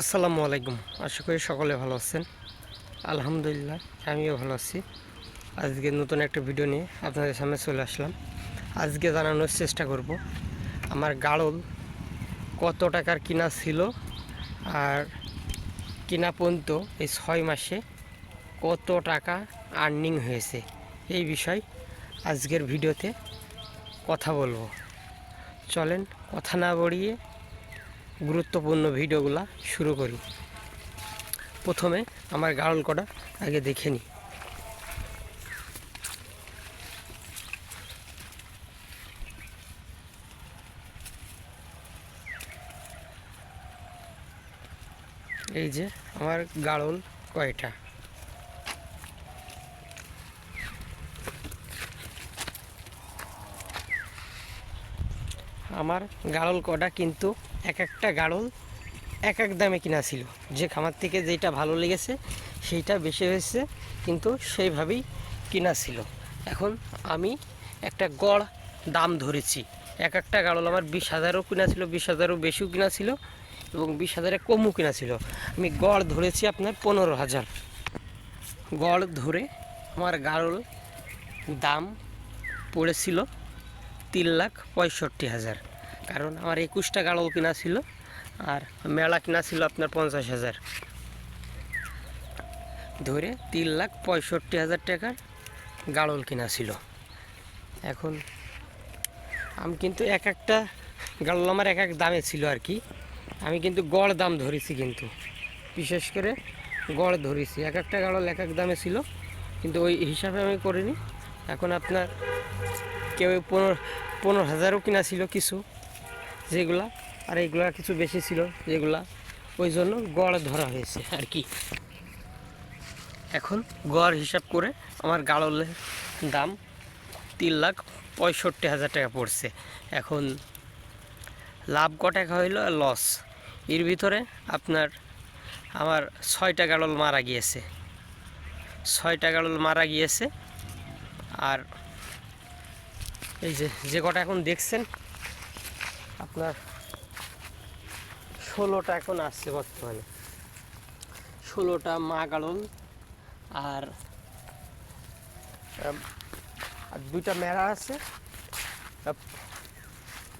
আসসালামু আলাইকুম। আশা করি সকলে ভালো আছেন। আলহামদুলিল্লাহ, আমিও ভালো আছি। আজকে নতুন একটা ভিডিও নিয়ে আপনাদের সামনে চলে আসলাম। আজকে জানানোর চেষ্টা করব, আমার গাড়ল কত টাকার কিনা ছিল আর কিনা পর্যন্ত এই ছয় মাসে কত টাকা আর্নিং হয়েছে, এই বিষয় আজকের ভিডিওতে কথা বলব। চলেন, কথা না বড়িয়ে গুরুত্বপূর্ণ ভিডিওগুলা শুরু করি। প্রথমে আমার গাড়ল কটা আগে দেখে নিই এই যে আমার গাড়ল কয়টা। আমার গাড়ল কটা কিন্তু এক একটা গাড়ল এক এক দামে কিনা ছিল। যে খামার থেকে যেটা ভালো লেগেছে, সেইটা বেশি হয়েছে, কিন্তু সেইভাবেই কিনা ছিল। এখন আমি একটা গড় দাম ধরেছি। এক একটা গাড়ল আমার বিশ হাজারও কিনা ছিল, বিশ হাজারও বেশিও কিনা ছিল এবং বিশ হাজারে কমও কিনা ছিল। আমি গড় ধরেছি আপনার পনেরো হাজার। গড় ধরে আমার গাড়ল দাম পড়েছিল তিন লাখ পঁয়ষট্টি হাজার। কারণ আমার একুশটা গাড়ল কিনা ছিল আর মেলা কিনা ছিল আপনার পঞ্চাশ হাজার। ধরে তিন লাখ পঁয়ষট্টি হাজার টাকার গাড়ল কিনা ছিল। এখন আমি কিন্তু এক একটা গাড়ল আমার এক এক দামে ছিল আর কি। আমি কিন্তু গড় দাম ধরেছি কিন্তু। বিশেষ করে গড় ধরেছি। এক একটা গাড়ল এক এক দামে ছিল। কিন্তু ওই হিসাবে আমি করিনি। এখন আপনার কেউ পনেরো পনেরো হাজারও কিনা ছিল কিছু। যেগুলা, আর এইগুলা কিছু বেশি ছিল যেগুলা, ওই জন্য গড় ধরা হয়েছে আর কি। এখন গড় হিসাব করে আমার গাড়লের দাম তিন লাখ পঁয়ষট্টি হাজার টাকা পড়ছে। এখন লাভ ক টাকা হইল আর লস এর ভিতরে আপনার আমার ছয়টা গাড়ল মারা গিয়েছে। ছয়টা গাড়ল মারা গিয়েছে। আর এই যে যে কটা এখন দেখছেন আপনার ষোলোটা এখন আসছে বর্তমানে। ষোলোটা মা গাড়ল আর দুইটা মেড়া আছে।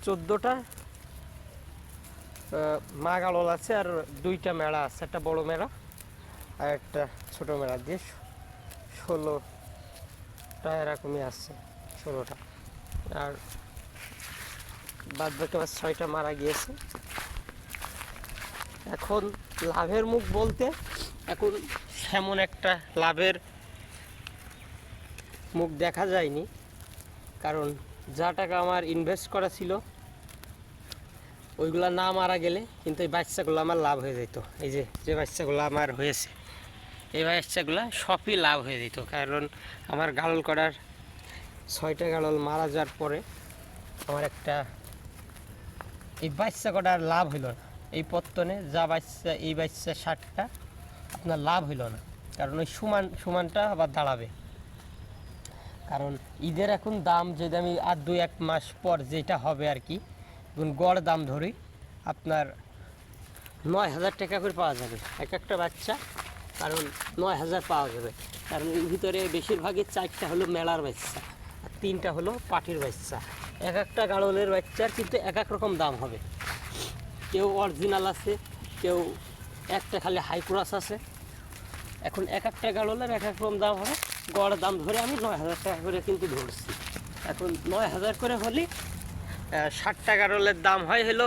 চোদ্দোটা মা গাড়ল আছে আর দুইটা মেড়া আছে। একটা বড় মেড়া আর একটা ছোট মেড়া দিয়ে ষোলোটা এরকমই আসছে, ষোলোটা। আর বাদ বাকি আমার ছয়টা মারা গিয়েছে। এখন লাভের মুখ বলতে এখন সেমন একটা লাভের মুখ দেখা যায়নি। কারণ যা টাকা আমার ইনভেস্ট করা ছিল, ওইগুলা না মারা গেলে কিন্তু এই বাচ্চাগুলো আমার লাভ হয়ে যেত। এই যে যে বাচ্চাগুলো আমার হয়েছে, এই বাচ্চাগুলো সবই লাভ হয়ে যেত। কারণ আমার গাড়ল করার ছয়টা গাড়ল মারা যাওয়ার পরে আমার একটা এই বাচ্চা কটার লাভ হইল না। এই পত্তনে যা বাচ্চা, এই বাচ্চা ষাটটা, আপনার লাভ হইল না। কারণ ওই সমান, সমানটা আবার দাঁড়াবে। কারণ ঈদের এখন দাম যদি আমি আর দুই, এক মাস পর যেটা হবে আর কি এখন গড় দাম ধরি, আপনার নয় হাজার টাকা করে পাওয়া যাবে এক একটা বাচ্চা। কারণ নয় হাজার পাওয়া যাবে। কারণ এর ভিতরে বেশিরভাগই চারটা হলো মেলার বাচ্চা, আর তিনটা হলো পাটির বাচ্চা। এক একটা গাড়লের বাচ্চার কিন্তু এক এক রকম দাম হবে। কেউ অরিজিনাল আছে কেউ একটা খালি হাই ক্রাস আছে। এখন এক একটা গাড়লের এক এক রকম দাম হবে। গড় দাম ধরে আমি নয় হাজার টাকা করে কিন্তু ধরছি। এখন নয় হাজার করে হলে আহ, ষাটটা গাড়লের দাম হয় হলো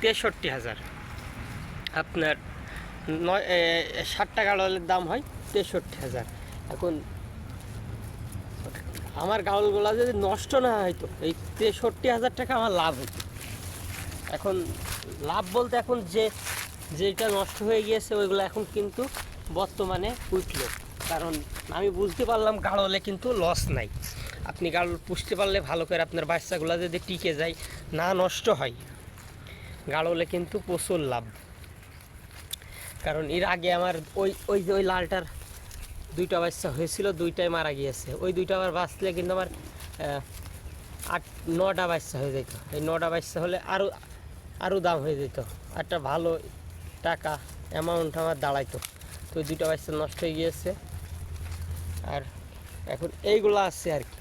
তেষট্টি হাজার। আপনার নয় এ, ষাটটা গাড়লের দাম হয় তেষট্টি হাজার। এখন আমার গাউলগুলা যদি নষ্ট না হয়তো এই তেষট্টি হাজার টাকা আমার লাভ হতো এখন লাভ বলতে এখন যে, যেটা নষ্ট হয়ে গিয়েছে, ওইগুলো এখন কিন্তু বর্তমানে উঠল। কারণ আমি বুঝতে পারলাম গাড়লে কিন্তু লস নাই। আপনি গাড়ল পুষতে পারলে ভালো করে আপনার বাচ্চাগুলো যদি টিকে যায়, না নষ্ট হয়, গাড়লে কিন্তু প্রচুর লাভ। কারণ এর আগে আমার ওই ওই যে ওই লালটার দুইটা বাচ্চা হয়েছিল, দুইটাই মারা গিয়েছে। ওই দুইটা আবার বাঁচলে কিন্তু আমার আট, নটা বাচ্চা হয়ে যেত। এই নটা বাচ্চা হলে আরও আরও দাম হয়ে যেত। একটা ভালো টাকা অ্যামাউন্ট আমার দাঁড়াইতো। তো ওই দুটো বাচ্চা নষ্ট হয়ে গিয়েছে। আর এখন এইগুলো আছে আর কি।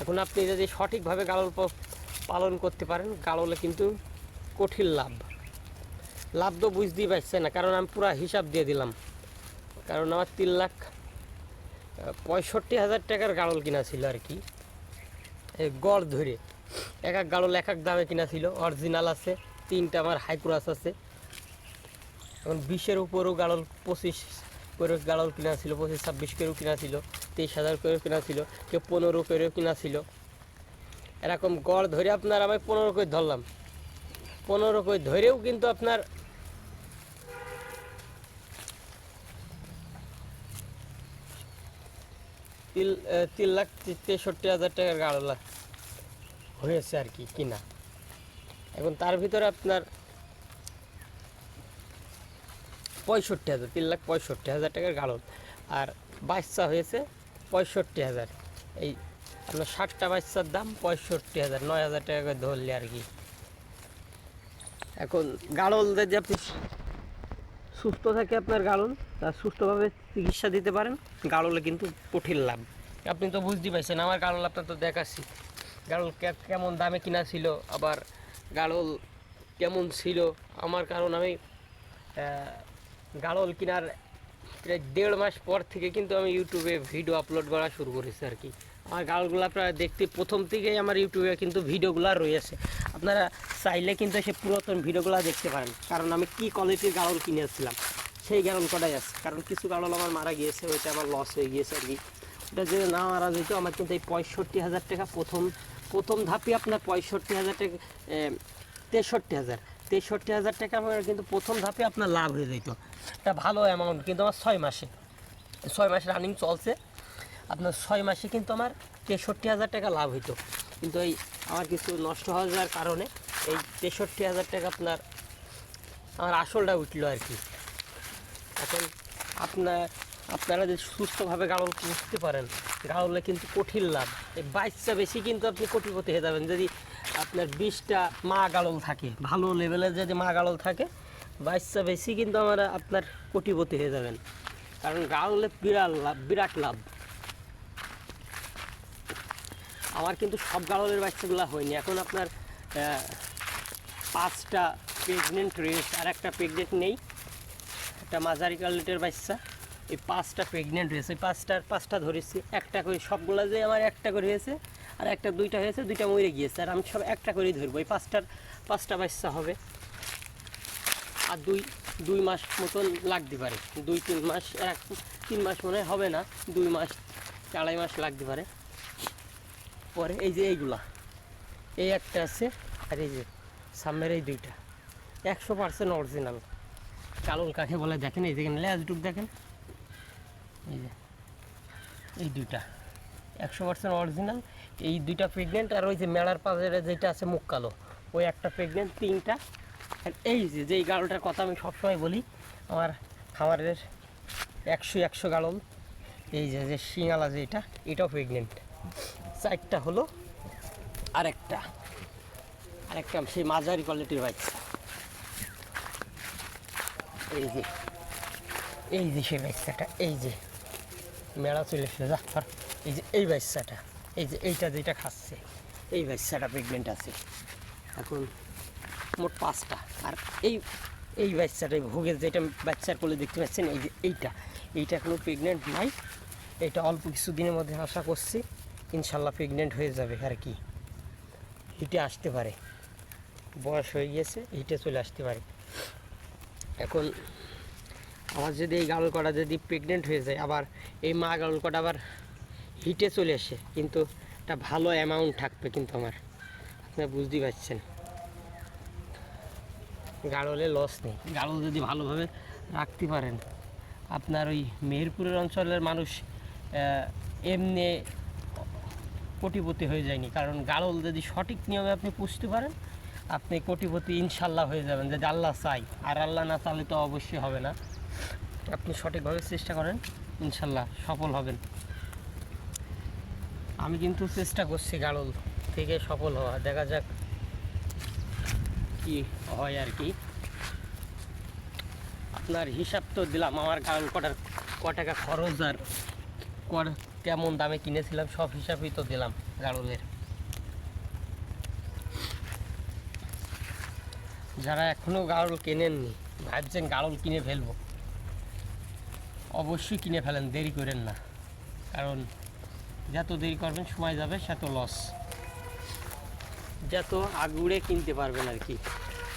এখন আপনি যদি সঠিকভাবে গাড়ল পালন করতে পারেন গাড়লে কিন্তু কঠিন লাভ। লাভ তো বুঝতেই পারছে না, কারণ আমি পুরো হিসাব দিয়ে দিলাম। কারণ আমার তিন লাখ পঁয়ষট্টি হাজার টাকার গাড়ল কিনা ছিল আর কি। এই গড় ধরে এক এক গাড়ল এক এক দামে কিনা ছিল। অরিজিনাল আছে, তিনটা আমার হাই ক্রাস আছে। এখন বিশের উপরও গাড়ল পঁচিশ করে গাড়ল কিনা ছিল, পঁচিশ ছাব্বিশ করেও কিনা ছিল, তেইশ হাজার করেও কিনা ছিল, কেউ পনেরো করেও কিনা ছিল। এরকম গড় ধরে আপনার আমি পনেরো করে ধরলাম। পনেরো করে ধরেও কিন্তু আপনার তিন তিন লাখ তেষট্টি হাজার টাকার গাড়লা হয়েছে আর কি, কিনা। এখন তার ভিতরে আপনার পঁয়ষট্টি হাজার, তিন লাখ পঁয়ষট্টি হাজার টাকার গাড়ল আর বাচ্চা হয়েছে পঁয়ষট্টি হাজার। এই আপনার ষাটটা বাচ্চার দাম পঁয়ষট্টি হাজার, নয় হাজার টাকা করে ধরলে আর কি। এখন গাড়ল যদি আপনি সুস্থ থাকে আপনার গাড়ল তার সুস্থভাবে চিকিৎসা দিতে পারেন। গাড়লে কিন্তু কঠিন লাভ। আপনি তো বুঝতেই পারছেন, আমার গাড়ল আপনার তো দেখাচ্ছি। গাড়ল কে- কেমন দামে কিনা ছিল, আবার গাড়ল কেমন ছিল, আমার কারণ আমি গাড়ল কেনার প্রায় দেড় মাস পর থেকে কিন্তু আমি ইউটিউবে ভিডিও আপলোড করা শুরু করেছি আর কি। আমার গাড়লগুলো আপনারা দেখতে প্রথম থেকেই আমার ইউটিউবে কিন্তু ভিডিওগুলো রয়েছে। আপনারা চাইলে কিন্তু সে পুরাতন ভিডিওগুলো দেখতে পারেন। কারণ আমি কি কোয়ালিটির গাড়ল কিনেছিলাম, সেই গাড়ল কটাই আছে। কারণ কিছু গাড়ল আমার মারা গিয়েছে, ওইটা আমার লস হয়ে গিয়েছে আর কি। ওটা যদি না মারা যেত, আমার কিন্তু এই পঁয়ষট্টি হাজার টাকা প্রথম প্রথম ধাপে আপনার পঁয়ষট্টি হাজার টাকা তেষট্টি হাজার। তেষট্টি হাজার টাকা আমার কিন্তু প্রথম ধাপে আপনার লাভ হয়ে যেত। এটা ভালো অ্যামাউন্ট কিন্তু আমার ছয় মাসে। ছয় মাস রানিং চলছে। আপনার ছয় মাসে কিন্তু আমার তেষট্টি হাজার টাকা লাভ হইতো। কিন্তু এই আমার কিছু নষ্ট হয়ে যাওয়ার কারণে এই তেষট্টি হাজার টাকা আপনার, আমার আসলটা উঠল আর কি। এখন আপনার, আপনারা যদি সুস্থভাবে গাড়ল পুষতে পারেন গাড়লে কিন্তু কঠিন লাভ। এই বাইশটা বেশি কিন্তু আপনি কোটিপতি হয়ে যাবেন। যদি আপনার বিশটা মা গাড়ল থাকে, ভালো লেভেলের যদি মা গাড়ল থাকে, বাইশটা বেশি কিন্তু আমার আপনার কোটিপতি হয়ে যাবেন। কারণ গাড়লে বিরাট লাভ বিরাট লাভ। আমার কিন্তু সব গাড়লের বাচ্চাগুলো হয়নি। এখন আপনার পাঁচটা প্রেগনেন্ট রয়েছে আর একটা প্রেগনেন্ট নেই। একটা মাঝারি কালেটের বাচ্চা। এই পাঁচটা প্রেগনেন্ট রয়েছে এই পাঁচটার পাঁচটা ধরেছি। একটা করে সবগুলা যে আমার একটা করে হয়েছে, আর একটা দুইটা হয়েছে, দুইটা মরে গিয়েছে। আর আমি সব একটা করেই ধরবো। এই পাঁচটার, পাঁচটা বাচ্চা হবে। আর দুই দুই মাস মতন লাগতে পারে। দুই, তিন মাস, এক, তিন মাস মনে হবে না। দুই মাস, আড়াই মাস লাগতে পারে। পরে এই যে এইগুলা। এই একটা আছে আর এই যে সামনের এই দুইটা। একশো পার্সেন্ট অরিজিনাল কালল কাকে বলে দেখেন, এই দেখেন লেজটুক দেখেন। এই যে এই দুইটা। একশো পার্সেন্ট অরিজিনাল এই দুইটা প্রেগনেন্ট আর ওই যে মেলার পাশে যেটা আছে মুখ কালো। ওই একটা প্রেগনেন্ট তিনটা। আর এই যে, যেই গাড়লটার কথা আমি সবসময় বলি, আমার খামারের একশো একশো গাড়ল এই যে যে শিঙালা যেটা এটাও প্রেগনেন্ট চারটা হলো আরেকটা। আরেকটা সেই মাঝারি কোয়ালিটির বাচ্চা এই যে এই যে সেই বাচ্চাটা এই যে। মেলা চলে এসেছে, যা এই যে এই বাচ্চাটা এই যে এইটা যেটা খাচ্ছে, এই বাচ্চাটা প্রেগনেন্ট আছে। এখন মোট পাঁচটা, আর এই এই বাচ্চাটা ভোগের যেটা বাচ্চার কোলে দেখতে পাচ্ছেন, এই যে এইটা। এইটা এখনও প্রেগনেন্ট নাই, এটা অল্প কিছু দিনের মধ্যে আশা করছি। ইনশাল্লাহ প্রেগনেন্ট হয়ে যাবে, আর কি? হিটে আসতে পারে। বয়স হয়ে গিয়েছে, হিটে চলে আসতে পারে। এখন আমার যদি এই গাড়ল কটা যদি প্রেগনেন্ট হয়ে যায়, আবার এই মা গাড়ল কটা আবার হিটে চলে আসে, কিন্তু একটা ভালো অ্যামাউন্ট থাকবে কিন্তু আমার। আপনারা বুঝতেই পারছেন। গাড়লে লস নেই। গাড়ল যদি ভালোভাবে রাখতে পারেন, আপনার ওই মেহেরপুরের অঞ্চলের মানুষ এমনি কোটিপতি হয়ে যায়নি। কারণ গাড়ল যদি সঠিক নিয়মে আপনি পুষতে পারেন, আপনি কোটিপতি ইনশাল্লাহ হয়ে যাবেন, যদি আল্লাহ চাই আর আল্লাহ না চাইলে তো অবশ্যই হবে না। আপনি সঠিকভাবে চেষ্টা করেন ইনশাল্লাহ সফল হবেন। আমি কিন্তু চেষ্টা করছি গাড়ল থেকে সফল হওয়া। দেখা যাক কি হয় আর কি। আপনার হিসাব তো দিলাম, আমার গাড়ল কটার ক টাকা খরচ আর কেমন দামে কিনেছিলাম, সব হিসাবই তো দিলাম গাড়লের। যারা এখনও গাড়ল কেনেননি, ভাবছেন গাড়ল কিনে ফেলব। অবশ্যই কিনে ফেলেন, দেরি করেন না। কারণ যত দেরি করবেন, সময় যাবে, সে তো লস যত আগুড়ে কিনতে পারবেন আর কি।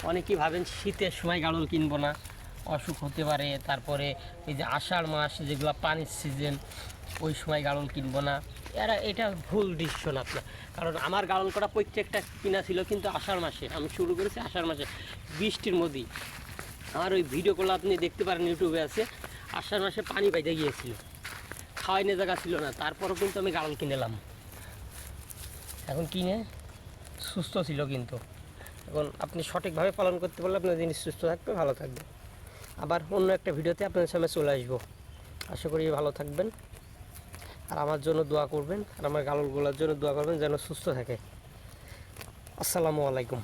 অনেকেই ভাবেন শীতের সময় গাড়ল কিনবো না, অসুখ হতে পারে, তারপরে এই যে আষাঢ় মাস, যেগুলো পানির সিজন ওই সময় গাড়ল কিনবো না। এরা, এটা ভুল ডিসিশন আপনার। কারণ আমার গাড়ল করা প্রত্যেকটা কিনা ছিল কিন্তু আষাঢ় মাসে, আমি শুরু করেছি আষাঢ় মাসে বৃষ্টির মধ্যেই। আমার ওই ভিডিওগুলো আপনি দেখতে পারেন ইউটিউবে আছে, আষাঢ় মাসে পানি পাইতে গিয়েছিল। খাওয়াইনে জায়গা ছিল না, তারপরও কিন্তু আমি গাড়ল কিনেলাম এখন কিনে সুস্থ ছিল কিন্তু। এখন আপনি সঠিকভাবে পালন করতে পারলে আপনার জিনিস সুস্থ থাকবে, ভালো থাকবে। আবার অন্য একটা ভিডিওতে আপনাদের সামনে চলে আসব। আশা করি ভালো থাকবেন। আর আমার জন্য দোয়া করবেন, আর আমার গালগুলোর জন্য দোয়া করবেন যেন সুস্থ থাকে। আসসালামু আলাইকুম।